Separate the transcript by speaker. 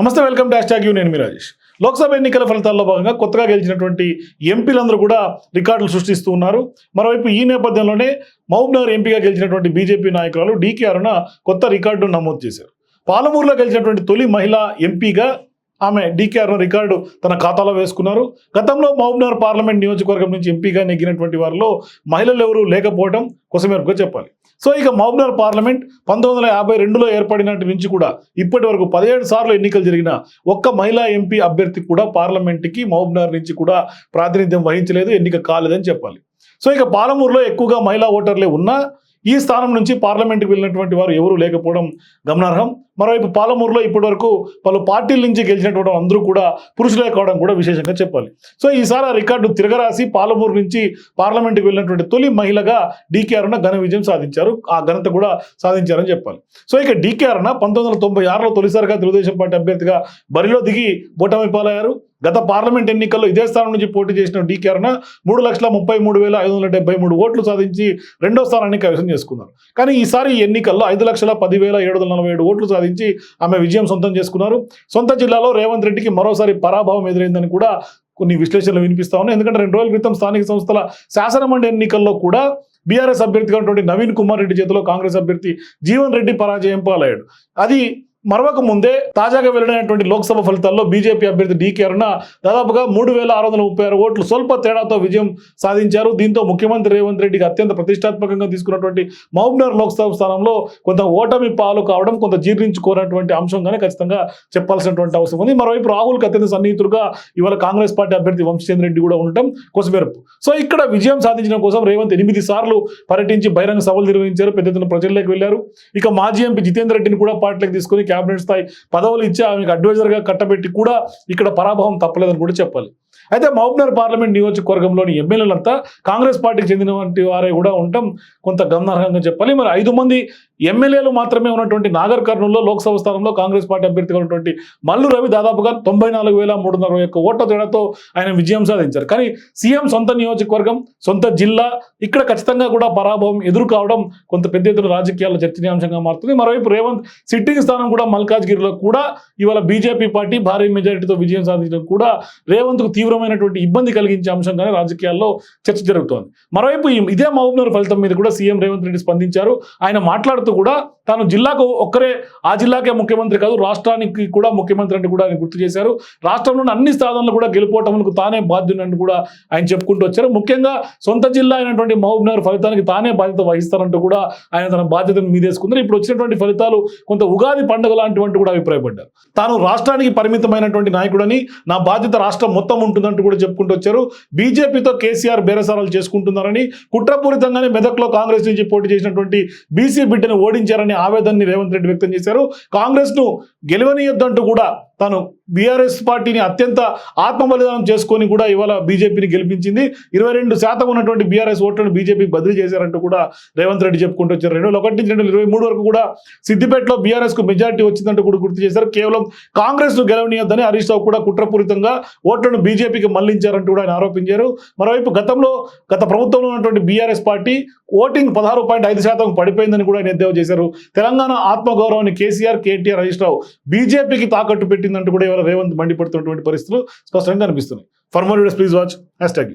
Speaker 1: నమస్తే welcome dash tag you నేను మీ రాజేష్. లోక్సభ ఎన్నికల ఫలితాల్లో భాగంగా కొత్తగా గెలిచినటువంటి ఎంపీలందరూ కూడా రికార్డులు సృష్టిస్తూ ఉన్నారు. మరోవైపు ఈ నేపథ్యంలోనే మహబూబ్నగర్ ఎంపీగా గెలిచినటువంటి బీజేపీ నాయకురాలు డీకే అరుణ కొత్త రికార్డును నమోదు చేశారు. పాలమూరులో గెలిచినటువంటి తొలి మహిళ ఎంపీగా ఆమె డీకే రికార్డు తన ఖాతాలో వేసుకున్నారు. గతంలో మహబూబ్నగర్ పార్లమెంట్ నియోజకవర్గం నుంచి ఎంపీగా నెగ్గినటువంటి వారిలో మహిళలు ఎవరూ లేకపోవడం కొసమేరకు చెప్పాలి. సో ఇక మహబూబ్నగర్ పార్లమెంట్ పంతొమ్మిది వందల యాభై రెండులో ఏర్పడినటి నుంచి కూడా ఇప్పటి వరకు పదిహేడు సార్లు ఎన్నికలు జరిగిన ఒక్క మహిళా ఎంపీ అభ్యర్థి కూడా పార్లమెంట్కి మహబూబ్నగర్ నుంచి కూడా ప్రాతినిధ్యం వహించలేదు ఎన్నిక కాలేదని చెప్పాలి. సో ఇక పాలమూరులో ఎక్కువగా మహిళా ఓటర్లే ఉన్నా ఈ స్థానం నుంచి పార్లమెంట్కి వెళ్ళినటువంటి వారు ఎవరూ లేకపోవడం గమనార్హం. మరోవైపు పాలమూరులో ఇప్పటివరకు పలు పార్టీల నుంచి గెలిచినటువంటి అందరూ కూడా పురుషులే కావడం కూడా విశేషంగా చెప్పాలి. సో ఈసారి ఆ రికార్డు తిరగరాసి పాలమూరు నుంచి పార్లమెంట్కి వెళ్ళినటువంటి తొలి మహిళగా డీకే అరుణ ఘన విజయం సాధించారు. ఆ ఘనత కూడా సాధించారని చెప్పాలి. సో ఇక డీకే అరుణ పంతొమ్మిది వందల తొంభై ఆరులో తొలిసారిగా తెలుగుదేశం పార్టీ అభ్యర్థిగా బరిలో దిగి ఓటమి పాలయ్యారు గత పార్లమెంట్ ఎన్నికల్లో ఇదే స్థానం నుంచి పోటీ చేసిన డీకే అరుణ మూడు లక్షల ముప్పై మూడు వేల ఐదు వందల డెబ్బై మూడు ఓట్లు సాధించి రెండో స్థానాన్ని కైవసం చేసుకున్నారు. కానీ ఈసారి ఎన్నికల్లో ఐదు లక్షల పదివేల ఏడు వందల నలభై ఏడు ఓట్లు సాధించి ఆమె విజయం సొంతం చేసుకున్నారు. సొంత జిల్లాలో రేవంత్ రెడ్డికి మరోసారి పరాభవం ఎదురైందని కూడా కొన్ని విశ్లేషణలు వినిపిస్తా ఉన్నాయి. ఎందుకంటే రెండు రోజుల క్రితం స్థానిక సంస్థల శాసనమండలి ఎన్నికల్లో కూడా బీఆర్ఎస్ అభ్యర్థిగా ఉన్నటువంటి నవీన్ కుమార్ రెడ్డి చేతిలో కాంగ్రెస్ అభ్యర్థి జీవన్ రెడ్డి పరాజయం పాలయ్యాడు. అది మరొక ముందే తాజాగా వెల్లడైనటువంటి లోక్సభ ఫలితాల్లో బీజేపీ అభ్యర్థి డీకే అరుణ దాదాపుగా మూడు వేల ఆరు వందల ముప్పై ఆరు ఓట్లు స్వల్ప తేడాతో విజయం సాధించారు. దీంతో ముఖ్యమంత్రి రేవంత్ రెడ్డికి అత్యంత ప్రతిష్టాత్మకంగా తీసుకున్నటువంటి మహబూబ్నగర్ లోక్సభ స్థానంలో కొంత ఓటమి పాలు కావడం కొంత జీర్ణించుకోనటువంటి అంశంగానే ఖచ్చితంగా చెప్పాల్సినటువంటి అవసరం ఉంది. మరోవైపు రాహుల్కి అత్యంత సన్నిహితుడుగా ఇవాళ కాంగ్రెస్ పార్టీ అభ్యర్థి వంశీచంద్ర రెడ్డి కూడా ఉండటం కొసమెరుపు సో ఇక్కడ విజయం సాధించడం కోసం రేవంత్ ఎనిమిది సార్లు పర్యటించి బహిరంగ సభలు నిర్వహించారు. పెద్ద ఎత్తున ప్రజల్లోకి వెళ్ళారు ఇక మాజీ ఎంపీ జితేందర్ రెడ్డిని కూడా పార్టీలకు తీసుకుని క్యాబినెట్ స్థాయి పదవులు ఇచ్చి ఆమెకు అడ్వైజర్గా కట్టబెట్టి కూడా ఇక్కడ పరాభవం తప్పలేదని కూడా చెప్పాలి. అయితే మహబూబ్నగర్ పార్లమెంట్ నియోజకవర్గంలోని ఎమ్మెల్యేలంతా కాంగ్రెస్ పార్టీకి చెందినటువంటి వారే కూడా ఉండటం కొంత గమనార్హంగా చెప్పాలి. మరి ఐదు మంది ఎమ్మెల్యేలు మాత్రమే ఉన్నటువంటి నాగర్ కర్నూలులో లోక్సభ స్థానంలో కాంగ్రెస్ పార్టీ అభ్యర్థిగా ఉన్నటువంటి మల్లు రవి దాదాపుగా తొంభై నాలుగు వేల మూడు వందల యొక్క ఓట్ల తేడాతో ఆయన విజయం సాధించారు. కానీ సీఎం సొంత నియోజకవర్గం సొంత జిల్లా ఇక్కడ ఖచ్చితంగా కూడా పరాభవం ఎదురు కావడం కొంత పెద్ద ఎత్తున రాజకీయాల్లో చర్చనీయాంశంగా మారుతుంది. మరోవైపు రేవంత్ సిట్టింగ్ స్థానం కూడా మల్కాజ్గిరిలో కూడా ఇవాళ బీజేపీ పార్టీ భారీ మెజారిటీతో విజయం సాధించడం కూడా రేవంత్కు తీవ్రమైనటువంటి ఇబ్బంది కలిగించే అంశంగానే రాజకీయాల్లో చర్చ జరుగుతోంది. మరోవైపు ఇదే మహబూబ్నగర్ ఫలితం మీద కూడా సీఎం రేవంత్ రెడ్డి స్పందించారు. ఆయన మాట్లాడుతూ కూడా తాను జిల్లాకు ఒక్కరే ఆ జిల్లాకే ముఖ్యమంత్రి కాదు రాష్ట్రానికి కూడా ముఖ్యమంత్రి అని కూడా ఆయన గుర్తు చేశారు. రాష్ట్రంలోని అన్ని స్థానాలను కూడా గెలుపోవటములకు తానే బాధ్యునని కూడా ఆయన చెప్పుకుంటూ వచ్చారు. ముఖ్యంగా సొంత జిల్లా అయినటువంటి మహబూబ్నగర్ ఫలితానికి తానే బాధ్యత వహిస్తారంటూ కూడా ఆయన తన బాధ్యతను మీదేసుకున్నారు. ఇప్పుడు వచ్చినటువంటి ఫలితాలు కొంత ఉగాది పండుగ లాంటివంటి కూడా అభిప్రాయపడ్డారు. తాను రాష్ట్రానికి పరిమితమైనటువంటి నాయకుడని నా బాధ్యత రాష్ట్రం మొత్తం ఉంటుందంటూ కూడా చెప్పుకుంటూ వచ్చారు. బీజేపీతో కేసీఆర్ బేరసారాలు చేసుకుంటున్నారని కుట్రపూరితంగానే మెదక్లో కాంగ్రెస్ నుంచి పోటీ చేసినటువంటి బీసీ బిడ్డను ఓడించారని ఆవేదనని రేవంత్ రెడ్డి వ్యక్తం చేశారు. కాంగ్రెస్ను గెలవనీయొద్దంటూ కూడా తాను బీఆర్ఎస్ పార్టీని అత్యంత ఆత్మబలిదానం చేసుకొని కూడా ఇవాళ బీజేపీని గెలిపించింది. ఇరవై రెండు శాతం ఉన్నటువంటి బీఆర్ఎస్ ఓట్లను బీజేపీకి బదిలీ చేశారంటూ కూడా రేవంత్ రెడ్డి చెప్పుకుంటూ వచ్చారు. రెండు వేల ఒకటి నుంచి రెండు ఇరవై మూడు వరకు కూడా సిద్దిపేటలో బీఆర్ఎస్కు మెజార్టీ వచ్చిందంటూ కూడా గుర్తు చేశారు. కేవలం కాంగ్రెస్ను గెలవనీయొద్దని హరీష్ రావు కూడా కుట్రపూరితంగా ఓట్లను బీజేపీకి మళ్ళించారంటూ కూడా ఆయన ఆరోపించారు. మరోవైపు గతంలో గత ప్రభుత్వంలో ఉన్నటువంటి బీఆర్ఎస్ పార్టీ ఓటింగ్ పదహారు పాయింట్ ఐదు శాతం పడిపోయిందని కూడా ఆయన ఎద్దేవా చేశారు. తెలంగాణ ఆత్మగౌరవాన్ని కేసీఆర్ కేటీఆర్ హరీష్ రావు బీజేపీకి తాకట్టు పెట్టింది. జరిగిందంటూ కూడా ఇవాళ రేవంత్ మండిపడుతున్నటువంటి పరిస్థితులు స్పష్టంగా అనిపిస్తున్నాయి for more videos please watch hashtag